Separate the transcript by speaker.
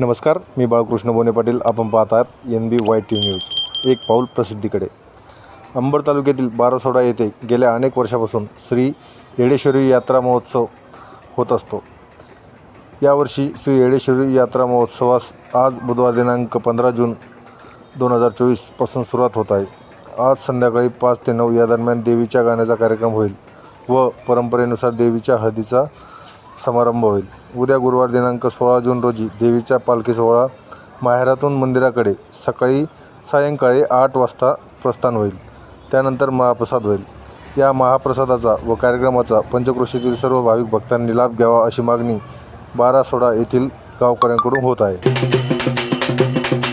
Speaker 1: नमस्कार मी बाळकृष्ण बोने पाटील. आपण पाहत आहात N B Y T news एक पाऊल प्रसिद्धीकडे. अंबड तालुक्यातील बारासोडा येथे गेल्या अनेक वर्षापासून श्री येडेश्वरी यात्रा महोत्सव होत असतो. यावर्षी श्री येडेश्वरी यात्रा महोत्सवास आज बुधवार दिनांक पंधरा जून दोन हजार चोवीसपासून सुरुवात होत आहे. आज संध्याकाळी पाच ते नऊ या दरम्यान देवीच्या गाण्याचा कार्यक्रम होईल व परंपरेनुसार देवीच्या हळदीचा समारंभ होईल. उद्या गुरुवार दिनांक सोळा जून रोजी देवीचा पालखी सोहळा माहेरातून मंदिराकडे सकाळी सायंकाळी आठ वाजता प्रस्थान होईल. त्यानंतर महाप्रसाद होईल. या महाप्रसादाचा व कार्यक्रमाचा पंचक्रोशीतील सर्व भाविक भक्तांनी लाभ घ्यावा अशी मागणी बारासोडा येथील गावकऱ्यांकडून होत आहे.